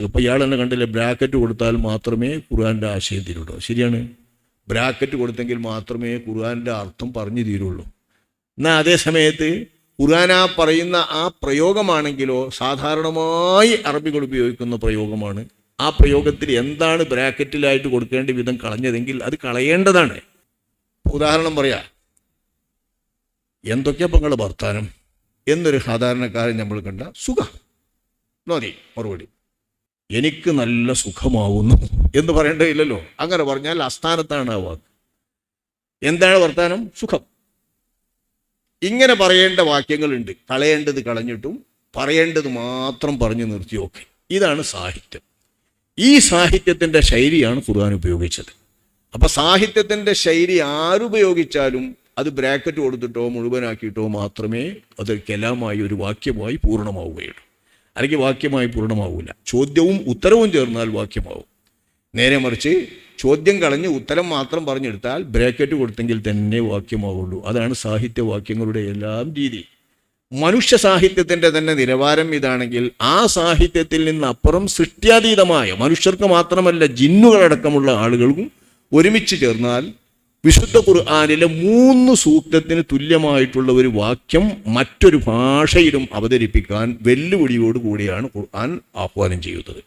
ഇപ്പം ഇയാൾ തന്നെ കണ്ടില്ലേ? ബ്രാക്കറ്റ് കൊടുത്താൽ മാത്രമേ ഖുർആാന്റെ ആശയം തീരുള്ളൂ. ശരിയാണ്. ബ്രാക്കറ്റ് കൊടുത്തെങ്കിൽ മാത്രമേ ഖുർആാന്റെ അർത്ഥം പറഞ്ഞു തീരുള്ളൂ. എന്നാൽ അതേ സമയത്ത് ഖുർആൻ ആ പറയുന്ന ആ പ്രയോഗമാണെങ്കിലോ സാധാരണമായി അറബികൾ ഉപയോഗിക്കുന്ന പ്രയോഗമാണ്. ആ പ്രയോഗത്തിൽ എന്താണ് ബ്രാക്കറ്റിലായിട്ട് കൊടുക്കേണ്ട വിധം കളഞ്ഞതെങ്കിൽ അത് കളയേണ്ടതാണ്. ഉദാഹരണം പറയാ. എന്തൊക്കെയാ നിങ്ങളുടെ വർത്താനം? എന്നൊരു സാധാരണക്കാരൻ നമ്മൾ കണ്ട സുഖ. നോതി മറുപടി. എനിക്ക് നല്ല സുഖമാവുന്നു എന്ന് പറയേണ്ടതില്ലല്ലോ. അങ്ങനെ പറഞ്ഞാൽ അസ്ഥാനത്താണ് ആ വാക്ക്. എന്താണ് വർത്താനം? സുഖം. ഇങ്ങനെ പറയേണ്ട വാക്യങ്ങളുണ്ട്. കളയേണ്ടത് കളഞ്ഞിട്ടും പറയേണ്ടത് മാത്രം പറഞ്ഞു നിർത്തി ഓക്കെ ഇതാണ് സാഹിത്യം. ഈ സാഹിത്യത്തിന്റെ ശൈലിയാണ് ഖുർആൻ ഉപയോഗിച്ചത്. അപ്പൊ സാഹിത്യത്തിന്റെ ശൈലി ആരുപയോഗിച്ചാലും അത് ബ്രാക്കറ്റ് കൊടുത്തിട്ടോ മുഴുവനാക്കിയിട്ടോ മാത്രമേ അത് കലാമായി ഒരു വാക്യമായി പൂർണമാവുകയുള്ളൂ. അല്ലെങ്കിൽ വാക്യമായി പൂർണമാവില്ല ചോദ്യവും ഉത്തരവും ചേർന്നാൽ വാക്യമാവും. നേരെ മറിച്ച് ചോദ്യം കളഞ്ഞ് ഉത്തരം മാത്രം പറഞ്ഞെടുത്താൽ ബ്രാക്കറ്റ് കൊടുത്തെങ്കിൽ തന്നെ വാക്യമാവുള്ളൂ. അതാണ് സാഹിത്യവാക്യങ്ങളുടെ എല്ലാം രീതി. മനുഷ്യ സാഹിത്യത്തിന്റെ തന്നെ നിലവാരം ഇതാണെങ്കിൽ ആ സാഹിത്യത്തിൽ നിന്നപ്പുറം സൃഷ്ട്യാതീതമായ മനുഷ്യർക്ക് മാത്രമല്ല ജിന്നുകളടക്കമുള്ള ആളുകൾക്കും ഒരുമിച്ച് ചേർന്നാൽ വിശുദ്ധ ഖുർആാനിലെ മൂന്ന് സൂക്തത്തിന് തുല്യമായിട്ടുള്ള ഒരു വാക്യം മറ്റൊരു ഭാഷയിലും അവതരിപ്പിക്കാൻ വെല്ലുവിളിയോടുകൂടിയാണ് ഖുർആൻ ആഹ്വാനം ചെയ്യുന്നത്.